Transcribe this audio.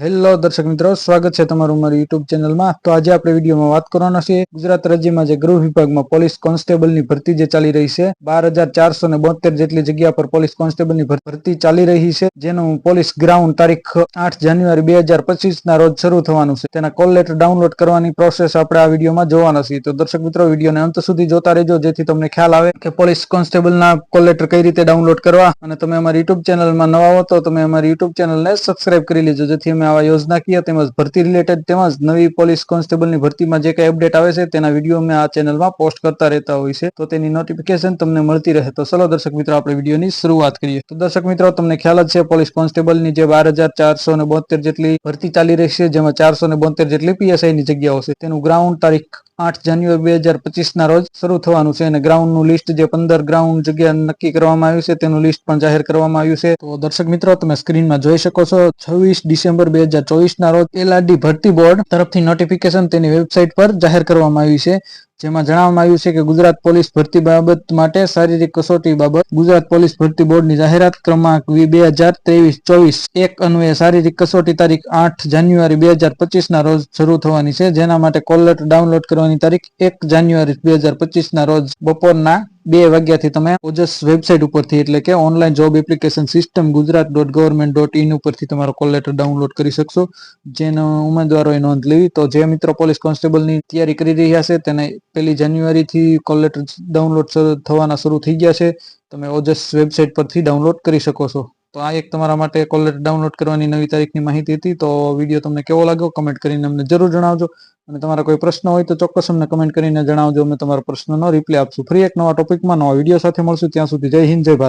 Hello દર્શક મિત્રો, સ્વાગત છે તમારું મારી યુટ્યુબ ચેનલમાં તો આજે આપણે વિડીયોમાં વાત કરવાના છીએ ગુજરાત રાજ્યમાં જે ગૃહ વિભાગમાં પોલીસ કોન્સ્ટેબલની ભરતી જે ચાલી રહી છે, બાર જેટલી જગ્યા પર પોલીસ કોન્સ્ટેબલની ભરતી ચાલી રહી છે, જેનું પોલીસ ગ્રાઉન્ડ તારીખ આઠ જાન્યુઆરી બે ના રોજ શરૂ થવાનું છે. તેના કોલ લેટર ડાઉનલોડ કરવાની પ્રોસેસ આપણે આ વિડીયોમાં જોવાના છીએ. તો દર્શક મિત્રો, વિડીયોને અંત સુધી જોતા રહેજો, જેથી તમને ખ્યાલ આવે કે પોલીસ કોન્સ્ટેબલના કોલ લેટર કઈ રીતે ડાઉનલોડ કરવા. અને તમે અમારી યુટ્યુબ ચેનલમાં નવા હો તો તમે અમારી યુટ્યુબ ચેનલને સબસ્ક્રાઇબ કરી લેજો, જેથી અમે આવા યોજનાકીય તેમજ ભરતી રિલેટેડ તેમજ નવી પોલીસ કોન્સ્ટેબલની ભરતીમાં જે કઈ અપડેટ આવે છે તેના વીડિયો અમે આ ચેનલમાં પોસ્ટ કરતા રહેતા હોય છે. તો તેની નોટિફિકેશન તમને મળતી રહે. તો ચલો દર્શક મિત્રો, આપણે વિડીયોની શરૂઆત કરીએ. તો દર્શક મિત્રો, તમને ખ્યાલ જ છે પોલીસ કોન્સ્ટેબલની જે બાર હજાર ચારસો ને જેટલી ભરતી ચાલી રહી છે, જેમાં ચારસો ને બોતેર જેટલી પીએસઆઈ ની જગ્યાઓ છે. તેનું ગ્રાઉન્ડ તારીખ આઠ જાન્યુઆરી બે હજાર પચીસ ના રોજ શરૂ થવાનું છે અને ગ્રાઉન્ડનું લિસ્ટ જે પંદર ગ્રાઉન્ડ જગ્યા નક્કી કરવામાં આવ્યું છે, તેનું લિસ્ટ પણ જાહેર કરવામાં આવ્યું છે. તો દર્શક મિત્રો, તમે સ્ક્રીનમાં જોઈ શકો છો, છવ્વીસ ડિસેમ્બર બે હજાર ચોવીસ ના રોજ એલઆરડી ભરતી બોર્ડ તરફથી નોટિફિકેશન તેની વેબસાઇટ પર જાહેર કરવામાં આવ્યું છે. જેમાં જણાવવામાં આવ્યું છે કે ગુજરાત પોલીસ ભરતી બાબત માટે શારીરિક કસોટી બાબત ગુજરાત પોલીસ ભરતી બોર્ડની જાહેરાત ક્રમાંક બે હજાર ત્રેવીસ ચોવીસ એક અન્વયે શારીરિક કસોટી તારીખ આઠ જાન્યુઆરી બે હજાર પચીસના રોજ શરૂ થવાની છે. જેના માટે કોલ ડાઉનલોડ કરવાની તારીખ એક જાન્યુઆરી બે હજાર પચીસના રોજ બપોરના બે વાગ્યાથી તમે ઓજસ વેબસાઇટ ઉપરથી, એટલે કે online job application system Gujarat dot government dot in ઉપરથી તમારો કોલ લેટર ડાઉનલોડ કરી શકશો. જેનો ઉમેદવારોએ નોંધ લેવી તો જે મિત્રો પોલીસ કોન્સ્ટેબલની તૈયારી કરી રહ્યા છે, તેને પહેલી જાન્યુઆરીથી કોલ લેટર ડાઉનલોડ થવાના શરૂ થઈ ગયા છે. તમે ઓજસ વેબસાઇટ પરથી ડાઉનલોડ કરી શકો છો. તો આ એક તમારા માટે કોલ લેટર ડાઉનલોડ કરવાની નવી તારીખની માહિતી હતી. તો વીડિયો તમને કેવો લાગ્યો? કમેન્ટ કરીને અમને જરૂર જણાવજો. અને તમારા કોઈ પ્રશ્ન હોય તો ચોક્કસ અમને કમેન્ટ કરીને જણાવજો. અમે તમારા પ્રશ્નનો રિપ્લાય આપશું. ફરી એક નવા ટોપિકમાં નવા વીડિયો સાથે મળશું. ત્યાં સુધી જય હિન્દ, જય ભારત.